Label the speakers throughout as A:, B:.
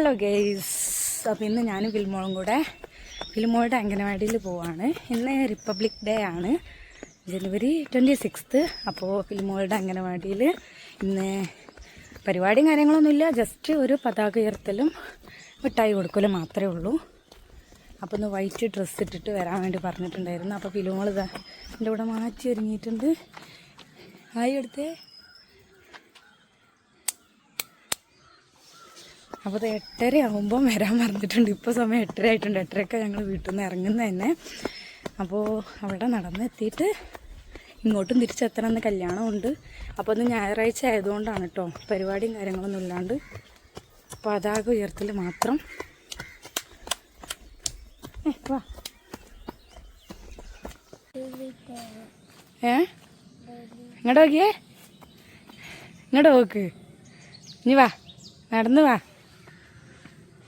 A: Hello guys അപ്പോൾ ഇന്ന് ഞാൻ ഫിൽമോളും കൂടെ ഫിൽമോളുടെ അംഗനവാടിയിൽ പോവാണ്. ഇന്ന് റിപ്പബ്ലിക് ഡേ ആണ്. ജനുവരി ട്വന്റി സിക്സ്ത്ത് അപ്പോൾ ഫിൽമോളുടെ അംഗനവാടിയിൽ ഇന്ന് പരിപാടിയും കാര്യങ്ങളൊന്നുമില്ല ജസ്റ്റ് ഒരു പതാക ഉയർത്തലും മിഠായി കൊടുക്കലും മാത്രമേ ഉള്ളൂ. അപ്പോൾ ഒന്ന് വൈറ്റ് ഡ്രസ്സ് ഇട്ടിട്ട് വരാൻ വേണ്ടി പറഞ്ഞിട്ടുണ്ടായിരുന്നു. അപ്പോൾ ഫിലിമോൾ ഇതാ എന്റെ കൂടെ മാറ്റി ഒരുങ്ങിയിട്ടുണ്ട്. ആയി എടുത്തേ. അപ്പോൾ അത് എട്ടര ആകുമ്പോൾ വരാൻ പറഞ്ഞിട്ടുണ്ട്. ഇപ്പോൾ സമയം എട്ടര ആയിട്ടുണ്ട് എട്ടരയൊക്കെ ഞങ്ങൾ വീട്ടിൽ നിന്ന് ഇറങ്ങുന്ന തന്നെ. അപ്പോൾ അവിടെ നടന്നെത്തിയിട്ട് ഇങ്ങോട്ടും തിരിച്ചെത്തണം എന്ന് കല്യാണമുണ്ട്. അപ്പോൾ ഒന്ന് ഞായറാഴ്ച ആയതുകൊണ്ടാണ് കേട്ടോ പരിപാടിയും കാര്യങ്ങളൊന്നും ഇല്ലാണ്ട്. പതാക ഉയർത്തൽ മാത്രം. വാ. ഏ? ഇങ്ങോട്ട് നോക്കിയേ. ഇങ്ങോട്ട് നോക്ക്. ഇനി വാ. നടന്ന് വാ.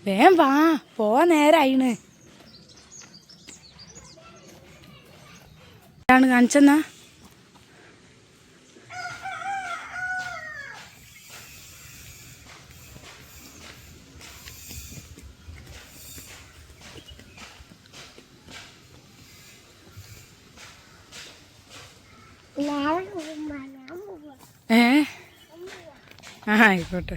A: വേം വാ പോവാ നേരായിണ്. ആണ് കാണിച്ചെന്നാ? ഏ? ആ ആയിക്കോട്ടെ.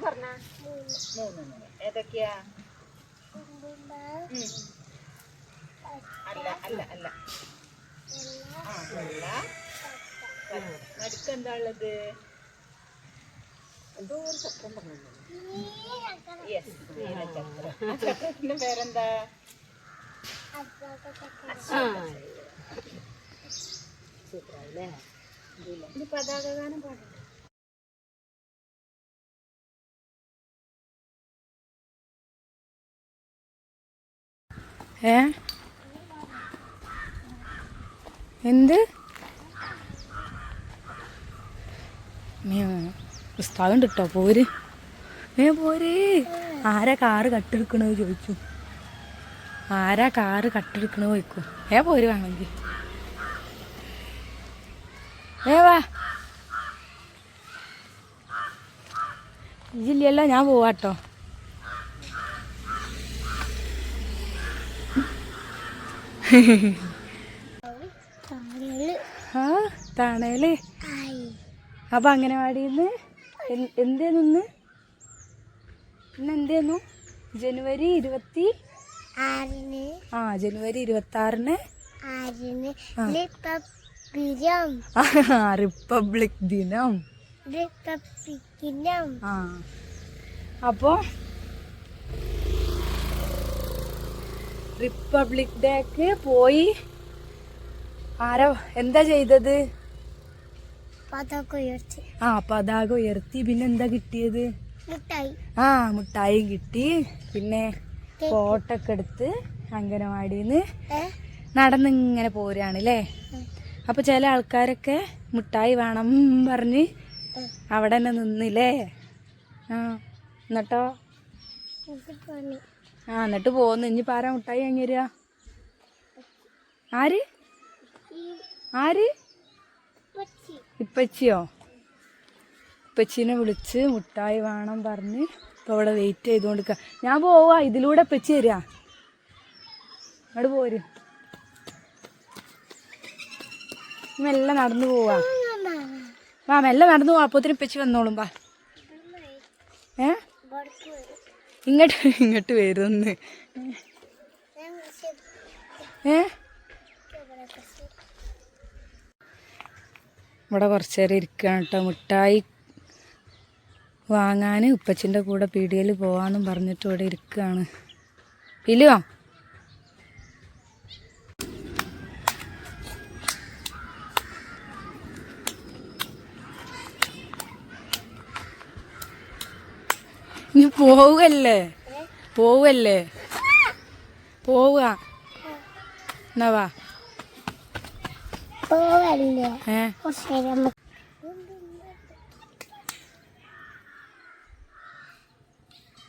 A: പറഞ്ഞ മൂന്ന് നിറം ഏതൊക്കെയാ ഉം. അല്ല അല്ല അല്ല ആ വെള്ള നടുക്ക് എന്താ ഉള്ളത് എന്തോ ഒരു ചക്രം പറഞ്ഞു യെസ് നീലചക്രം ആ ചക്രത്തിന്റെ പേരെന്താ സൂപ്പറല്ലേ ഇത് പതാക ഗാനം പാടും എന്ത്? പുസ്തകം കിട്ടോ പോര്. ഏ പോര്. ആരാ കാറ് കട്ടെടുക്കണോ ചോദിച്ചു. ആരാ കാറ് കട്ടെടുക്കണത് ചോദിക്കും. ഏ പോര് വേണമെങ്കിൽ. ഏ വാ. ഞാൻ പോവാട്ടോ. ആ തണൽ. അപ്പൊ അംഗനവാടിന്ന് എന്തേന്നു ഇന്ന് എന്തേന്നു ജനുവരി ഇരുപത്തി ആ ജനുവരി ഇരുപത്തി ആറിന്
B: റിപ്പബ്ലിക് ദിനം.
A: റിപ്പബ്ലിക് ദിനം. ആ. അപ്പോ റിപ്പബ്ലിക് ഡേക്ക് പോയി. ആരോ എന്താ ചെയ്തത്?
B: പതാക ഉയർത്തി.
A: ആ പതാക ഉയർത്തി. പിന്നെ എന്താ കിട്ടിയത്?
B: മിഠായി.
A: ആ മിഠായി കിട്ടി. പിന്നെ ഫോട്ടോ ഒക്കെ എടുത്ത് അംഗനവാടിന്ന് നടന്നിങ്ങനെ പോരാണ് അല്ലേ. അപ്പൊ ചില ആൾക്കാരൊക്കെ മിഠായി വേണം പറഞ്ഞ്. അവിടെ തന്നെ നിന്നില്ലേ? ആ എന്നിട്ടോ? ആ എന്നിട്ട് പോന്ന് ഇനി പാരാ മുട്ടായി വാങ്ങി തരിക ആര്? ആര്?
B: പച്ചി
A: ഇപ്പച്ചിയോ? ഇപ്പച്ചീനെ വിളിച്ച് മുട്ടായി വേണം പറഞ്ഞ് ഇപ്പോൾ അവിടെ വെയിറ്റ് ചെയ്തുകൊണ്ട് ഞാൻ പോവാ. ഇതിലൂടെ ഇപ്പച്ചി തരിക അവിടെ പോര്. മെല്ലെ നടന്നു പോവാ. വാ മെല്ലെ നടന്നു പോവാ അപ്പോത്തിന് ഇപ്പച്ചി വന്നോളും. വാ ഏ ഇങ്ങോട്ട് ഇങ്ങോട്ട് വരുന്ന്. ഏ? ഇവിടെ കുറച്ച് നേരം ഇരിക്കുകയാണ് കേട്ടോ. മിഠായി വാങ്ങാൻ ഉപ്പച്ചിന്റെ കൂടെ പീടികയിൽ പോവാന്നും പറഞ്ഞിട്ട് ഇവിടെ ഇരിക്കുകയാണ് ഇലുവാ? നീ പോവല്ലേ? പോവല്ലേ? പോവുക. എന്നാ വാ.
B: പോവല്ലേ?
A: ഏ?
B: കുറച്ച് നേരം നമുക്ക്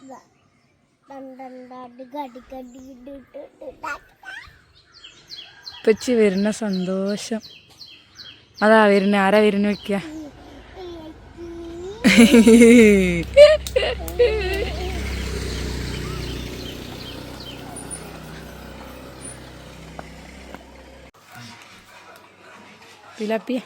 B: ഇതാ. ഡൺ ഡൺ ഡാ ഡിഗ ഡിഗ ഡി ഡു ഡു ഡു ഡാ.
A: ഉപ്പച്ചി വരുന്ന സന്തോഷം. അതാ വരുന്ന. ആരാ വരുന്ന വെക്കുക Tilapia.